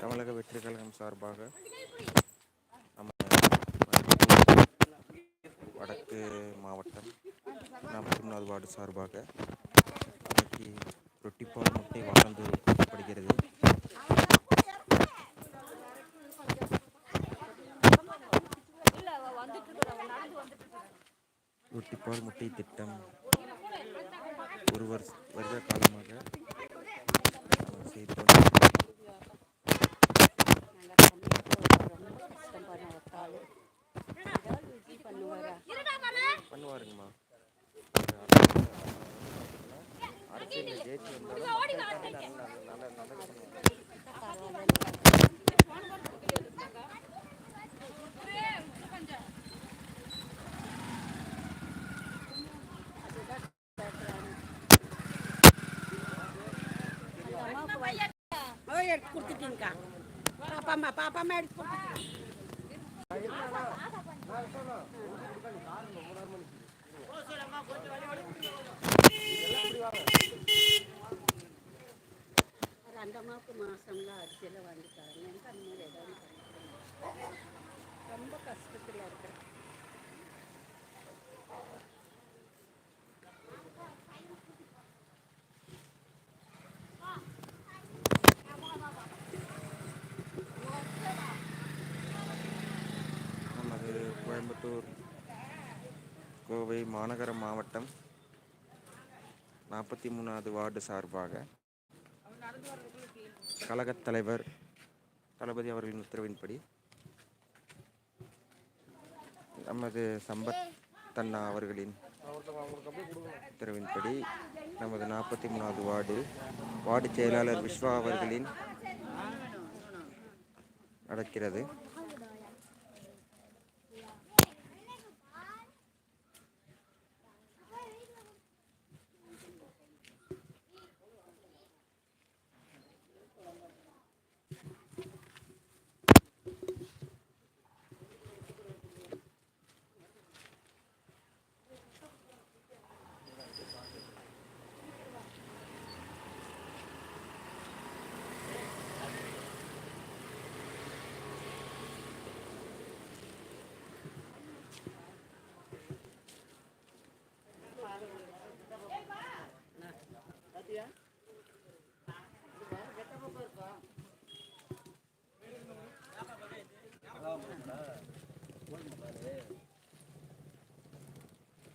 தமிழக வெற்றி கழகம் சார்பாக நம்ம வடக்கு மாவட்டம் நாற்பத்தி மூணாவது வார்டு சார்பாக இன்னைக்கு ரொட்டிப்பால் முட்டை வாரந்தோறும் கொடுக்கப்படுகிறது. ரொட்டிப்பால் முட்டை திட்டம் ஒரு வருஷ வருட காலமாக செய்து செய்து கொண்டிருக்கிறோம். இருக்குமா அரசியல் ஜெயிச்சு வந்தாலும் நல்ல நல்ல எடுத்து கொடுத்துட்டீங்கக்கா பாப்பா அம்மா பாப்பா அம்மா எடுத்து கொடுத்துட்டீங்க ரெண்டம்மாவுக்கு மாசம்லாம் அரிசியெல்லாம் வாங்கி வாங்கிட்டாங்க எனக்கு அந்த மாதிரி ஏதாவது ரொம்ப கஷ்டத்தில் இருக்கிறேன் நமது கோயம்புத்தூர் கோவை மாநகர மாவட்டம் நாற்பத்தி மூணாவது வார்டு சார்பாக கழகத் தலைவர் தளபதி அவர்களின் உத்தரவின்படி நமது சம்பத் தன்னா அவர்களின் உத்தரவின்படி நமது நாற்பத்தி மூணாவது வார்டில் வார்டு செயலாளர் விஸ்வா அவர்களின் நடக்கிறது.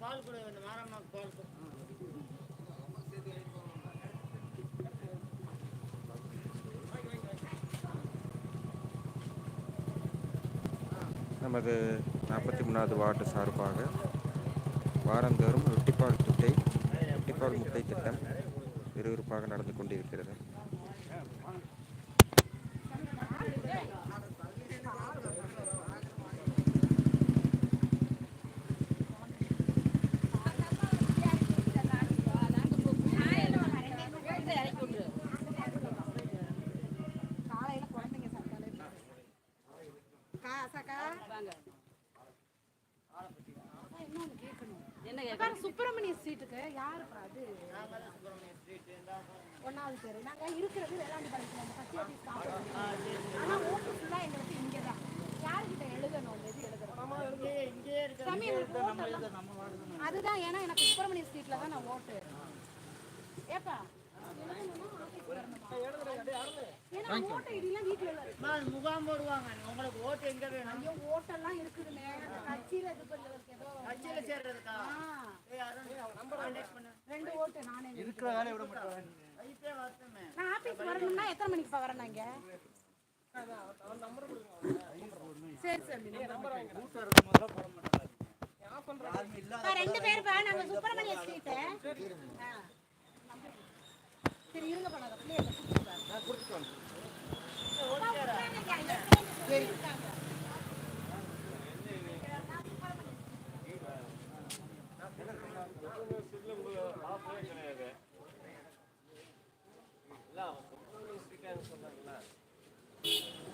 பால் கூட வேணும். மாரம்மா பால் நமது நாற்பத்தி மூணாவது வார்டு சார்பாக வாரந்தோறும் ரொட்டிப்பால் துட்டை ரொட்டிப்பால் முட்டை திட்டம் விறுவிறுப்பாக நடந்து கொண்டிருக்கிறது. என்ன சுப்பிரமணிய ஸ்ட்ரீட்டுக்கு யாருப்பா அது? பேர். நாங்கள் இருக்கிறது வேளாண்மை பள்ளிக்கு நம்ம கட்சி ஆஃபீஸ் ஆனால் ஓட்டு எங்களுக்கு இங்கே தான் யாருக்கிட்ட எழுதணும் அந்த தான். அதுதான் ஏன்னா எனக்கு சுப்பிரமணிய ஸ்ட்ரீட்ல தான் நான் ஓட்டு. ஏப்பா? முகாம் போடுவாங்க. உங்களுக்கு ஓட்டு எங்க வேணும்? ஐயோ ஓட்டெல்லாம் கட்சியில இது ஏதோ கட்சியில சேர்றதுக்கா? ரெண்டு ஓட்டு நானே இருக்கிற வேலையை விட மாட்டேன். நான் ஆபீஸ் வரணும்னா எத்தனை மணிக்கு வரணும் இங்க? சரி சரி ஆ, ரெண்டு பேருப்பா. நாங்க சுப்பிரமணிய ஸ்ட்ரீட் சரி இருங்க பண்ணாத பிள்ளைய